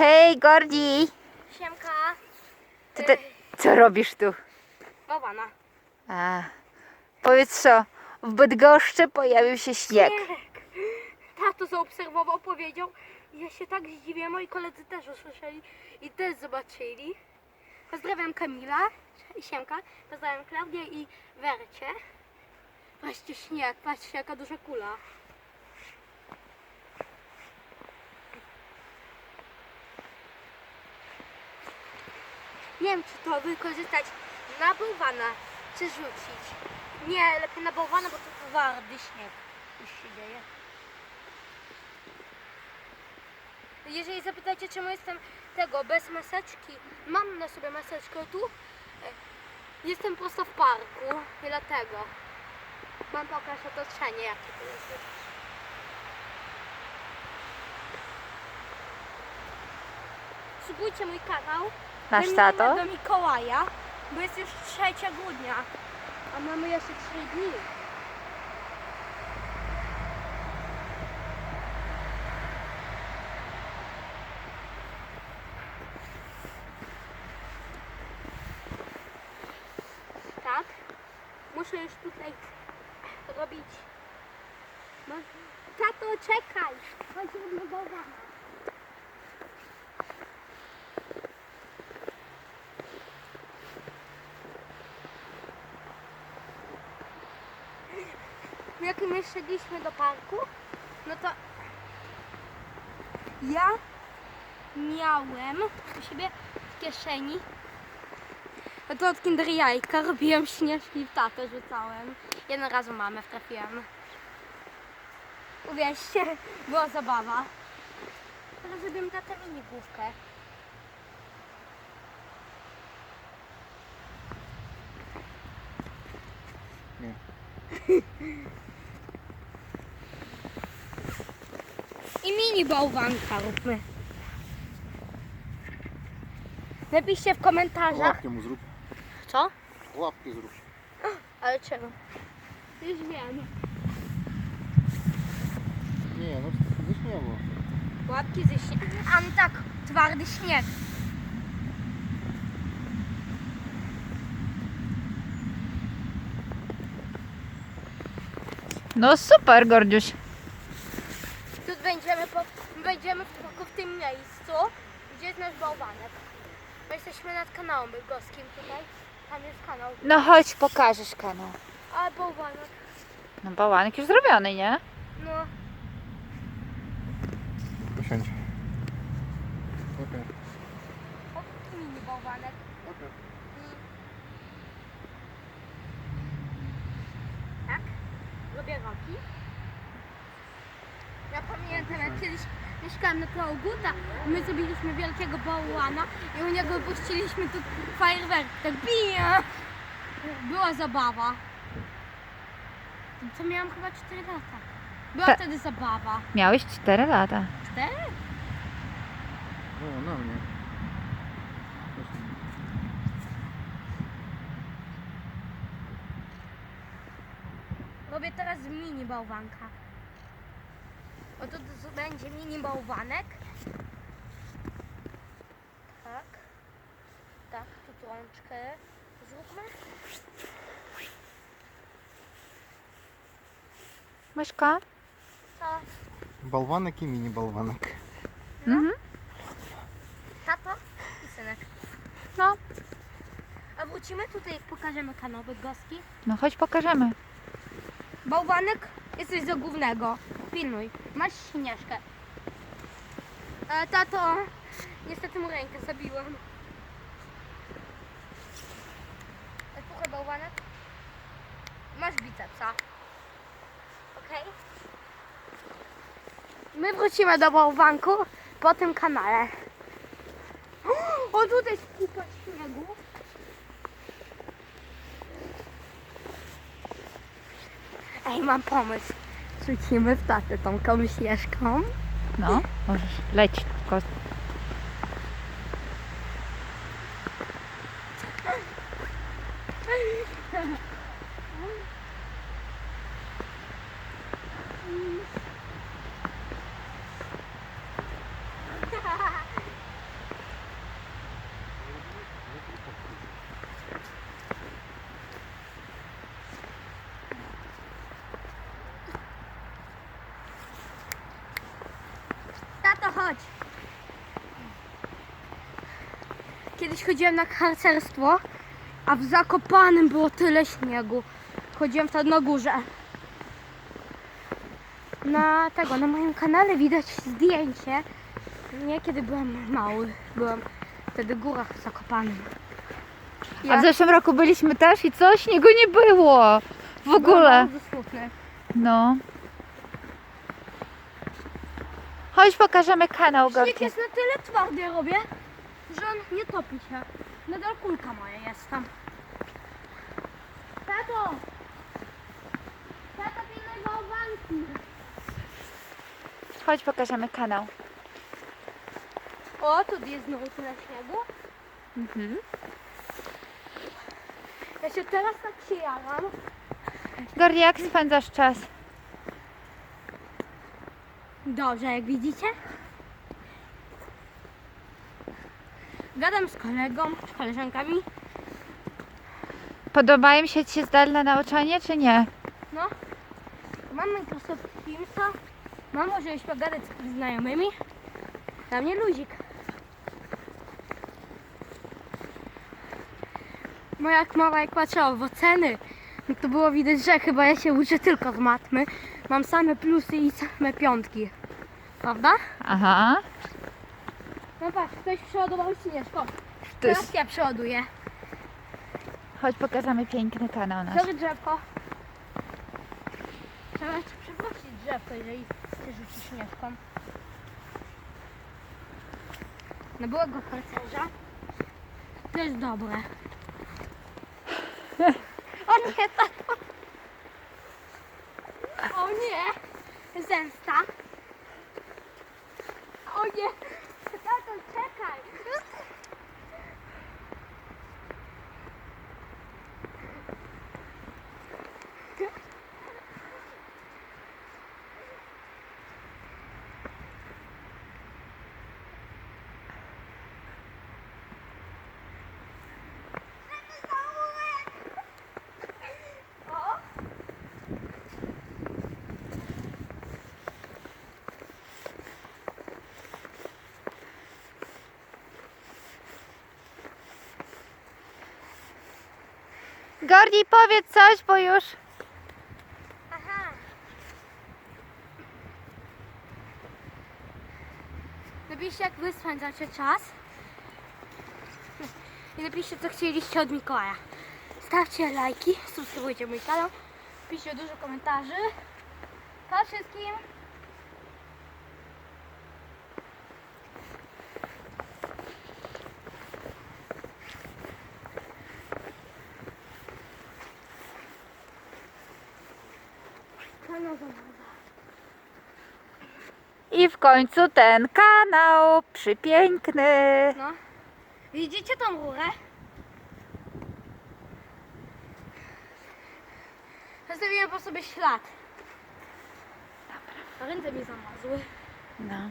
Hej, Gordi! Siemka. Co, ty, co robisz tu? Bałwana. A, powiedz co, w Bydgoszczy pojawił się śnieg. Tato zaobserwował, powiedział. Ja się tak zdziwiłem, moi koledzy też usłyszeli i też zobaczyli. Pozdrawiam Kamila i Siemka. Pozdrawiam Klaudię i Wercie. Patrzcie śnieg, patrzcie jaka duża kula. Nie wiem, czy to wykorzystać na bałwana, czy rzucić. Nie, lepiej na bałwana, bo to twardy śnieg już się dzieje. Jeżeli zapytacie, czemu jestem tego bez maseczki, mam na sobie maseczkę tu. E, Jestem prosto w parku dlatego. Mam pokaż otoczenie, jakie to jest. Subujcie mój kanał. Nasz tato? do Mikołaja, bo jest już 3 grudnia, a mamy jeszcze 3 dni. Tak, muszę już tutaj robić. No, tato, czekaj! Do bałwana. Jak my szedliśmy do parku, no to ja miałem u siebie w kieszeni no to od Kinder Jajka robiłem śnieżki w tatę rzucałem. Jeden raz mamę wtrafiłem. Uwierzcie, była zabawa. Teraz zrobimy tatę minigłówkę. Mini bałwanka róbmy. Napiszcie w komentarzach. Łapkę mu zrób. Co? Łapkę zrób. Ale czego? Już wiem. Nie, no ze śniegu. Łapki ze śniegu. A no tak, twardy śnieg. No super, Gordziuś. Będziemy, w, tylko w tym miejscu, gdzie jest nasz bałwanek. My jesteśmy nad kanałem bydgoskim tutaj. Tam jest kanał. No chodź, pokażesz kanał. A bałwanek. No bałanek już zrobiony, nie? No, Posiądź. Okej. o, mini bałwanek. Okej. Tak? Robię roki. Ja pamiętam jak kiedyś mieszkałem na Koguta, my zrobiliśmy wielkiego bałwana i u niego puściliśmy tu fajerwerk. Tak bija! Była zabawa. To miałam chyba 4 lata. Była Ta- wtedy zabawa. Miałeś 4 lata. 4? O, na mnie. Robię teraz mini bałwanka. Oto tu będzie mini bałwanek. Tak. Tak, tu łączkę zróbmy. Myszka? Co? Bałwanek i mini bałwanek. No. Mhm. Tato i synek. No. A wrócimy tutaj, pokażemy kanowy goski. No chodź pokażemy. Bałwanek jesteś za głównego. Pilnuj. Masz śnieżkę. E, tato, niestety mu rękę zabiłem. E, Słuchaj, bałwanek. Masz bicepsa. Okej? My wrócimy do bałwanku po tym kanale. O, tutaj jest kupa śniegu. Ej, mam pomysł. Rzucimy w tatę tą śnieżką. No, możesz lecieć tylko. Chodź. Kiedyś chodziłem na harcerstwo, a w Zakopanem było tyle śniegu. Chodziłem wtedy na górze. Na tego, na moim kanale widać zdjęcie. Nie kiedy byłem mały. Byłem wtedy w górach w Zakopanem. A w zeszłym roku byliśmy też i co? Śniegu nie było. W ogóle. Byłem bardzo smutny. No. Chodź pokażemy kanał Śnieg Gorki. jest na tyle twardy, robię, że on nie topi się. Nadal kulka moja jest tam. Tato! Tato, pilnuj bałwanki. Chodź pokażemy kanał. O, tu jest znowu tyle śniegu. Mhm. Ja się teraz tak się jaram. Gordi, jak spędzasz czas? Dobrze, jak widzicie. Gadam z kolegą, z koleżankami. Podobają się Ci zdalne nauczanie, czy nie? No, mam Microsoft Teamsa, mam możliwość pogadać z znajomymi. Dla mnie luzik. Moja mama jak patrzyła w oceny, no to było widać, że chyba ja się uczę tylko z matmy. Mam same plusy i same piątki. Prawda? Aha. No patrz, ktoś przeładował śnieżką. To jest... Teraz ja przeładuję. Chodź pokażemy piękny kanał nasz. Sorry drzewko. Trzeba jeszcze przywrócić drzewko, jeżeli chcesz rzucić śnieżką. Na byłego harcerza. To jest dobre. Nie, tato. O nie. Zemsta. O nie. Tato, czekaj. Gordi, powiedz coś, bo już... Aha. Napiszcie jak wy spędzacie czas. I napiszcie co chcieliście od Mikołaja. Stawcie lajki, subskrybujcie mój kanał. Piszcie dużo komentarzy. Pa wszystkim. I w końcu ten kanał przypiękny. No. Widzicie tą rurę? Zostawiłem po sobie ślad. Ręce mi zamazły. No.